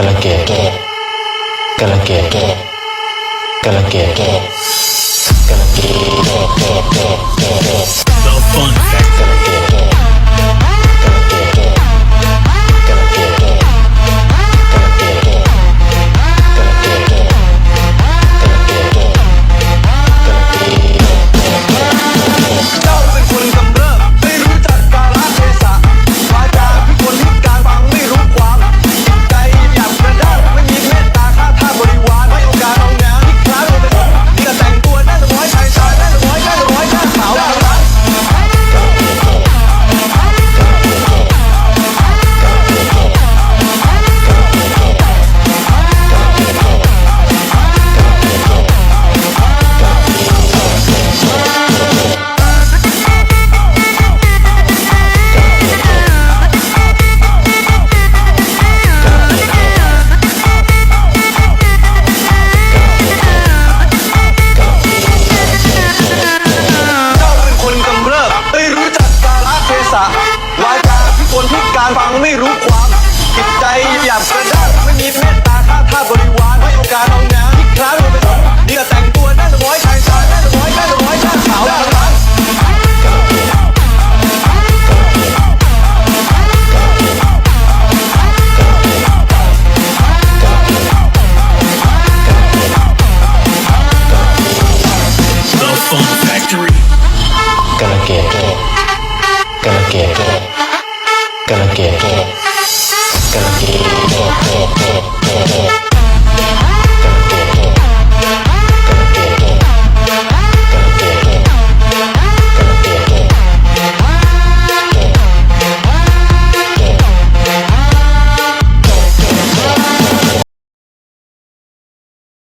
ಕಲಕೆ ಕಲಕೆ ಕಲಕೆ ไม่รู้ความจิตใจหยาบกระด้างไม่มีเมตตาข้าท่าบริวารให้โอกาสเอางานที่คล้ายลงเป็นนี่ก็แต่งตัวได้ละร้อยชายชายได้ละร้อยได้ละร้อยหน้าขาวได้ละร้อย The Fun Factory. กาลเกตกาลเกต กันเกตกาลเกต